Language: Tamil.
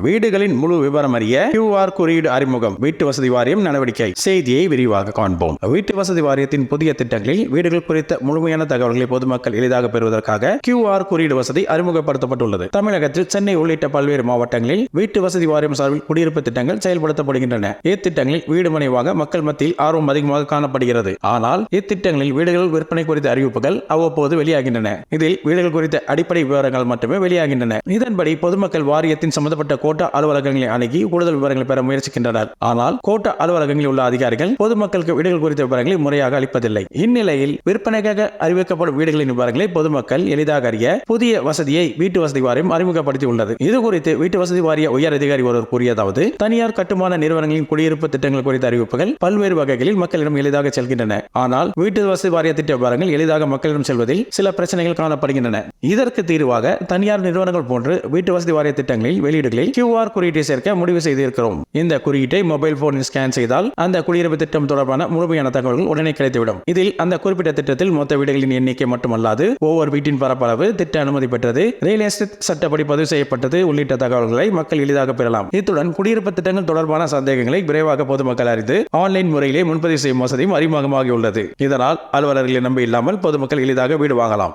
வீடுகளின் முழு விவரம் அறிய கியூஆர் குறியீடு அறிமுகம். வீட்டு வசதி வாரியம் நடவடிக்கை. செய்தியை விரிவாக காண்போம். வீட்டு வசதி வாரியத்தின் புதிய திட்டங்களில் வீடுகள் குறித்த முழுமையான தகவல்களை பொதுமக்கள் எளிதாக பெறுவதற்காக கியூஆர் குறியீடு வசதி அறிமுகப்படுத்தப்பட்டுள்ளது. தமிழகத்தில் சென்னை உள்ளிட்ட பல்வேறு மாவட்டங்களில் வீட்டு வசதி வாரியம் சார்பில் குடியிருப்பு திட்டங்கள் செயல்படுத்தப்படுகின்றன. இத்திட்டங்களில் வீடு மனைவாக மக்கள் மத்தியில் ஆர்வம் அதிகமாக காணப்படுகிறது. ஆனால் இத்திட்டங்களில் வீடுகள் விற்பனை குறித்த அறிவிப்புகள் அவ்வப்போது வெளியாகின்றன. இதில் வீடுகள் குறித்த அடிப்படை விவரங்கள் மட்டுமே வெளியாகின்றன. இதன்படி பொதுமக்கள் வாரியத்தின் சம்பந்தப்பட்ட கோட்ட அலுவலகங்களை அணுகி கூடுதல் விவரங்களை பெற முயற்சிக்கின்றனர். ஆனால் கோட்ட அலுவலகங்களில் உள்ள அதிகாரிகள் பொதுமக்களுக்கு வீடுகள் குறித்த விவரங்களை முறையாக அளிப்பதில்லை. இந்நிலையில் விற்பனைக்காக அறிவிக்கப்படும் வீடுகளின் விவரங்களை பொதுமக்கள் எளிதாக அறிய புதிய வசதியை வீட்டு வசதி வாரியம் அறிமுகப்படுத்தி உள்ளது. இது குறித்து வீட்டு வசதி வாரிய உயர் அதிகாரி ஒருவர் கூறியதாவது தனியார் கட்டுமான நிறுவனங்களின் குடியிருப்பு திட்டங்கள் குறித்த அறிவிப்புகள் பல்வேறு வகைகளில் மக்களிடம் எளிதாக செல்கின்றன. ஆனால் வீட்டு வசதி வாரிய திட்ட விவரங்கள் எளிதாக மக்களிடம் செல்வதில் சில பிரச்சனைகள் காணப்படுகின்றன. இதற்கு தீர்வாக தனியார் நிறுவனங்கள் போன்று வீட்டு வசதி வாரிய திட்டங்களில் வெளியீடுகளில் கியூஆர் குறியீட்டை சேர்க்க முடிவு செய்திருக்கிறோம். இந்த குறியீட்டை மொபைல் போனில் ஸ்கேன் செய்தால் அந்த குடியிருப்பு திட்டம் தொடர்பான முழுமையான தகவல்கள் உடனே கிடைத்துவிடும். இதில் அந்த குறிப்பிட்ட திட்டத்தில் மொத்த வீடுகளின் எண்ணிக்கை மட்டுமல்லாது ஒவ்வொரு வீட்டின் பரப்பளவு திட்ட அனுமதி பெற்றது ரியல் எஸ்டேட் சட்டப்படி பதிவு செய்யப்பட்டது உள்ளிட்ட தகவல்களை மக்கள் எளிதாக பெறலாம். இத்துடன் குடியிருப்பு திட்டங்கள் தொடர்பான சந்தேகங்களை விரைவாக பொதுமக்கள் அறிந்து ஆன்லைன் முறையிலே முன்பதிவு செய்யும் வசதியும் அறிமுகமாகியுள்ளது. இதனால் அலுவலர்களை நம்பி இல்லாமல் பொதுமக்கள் எளிதாக வீடு வாங்கலாம்.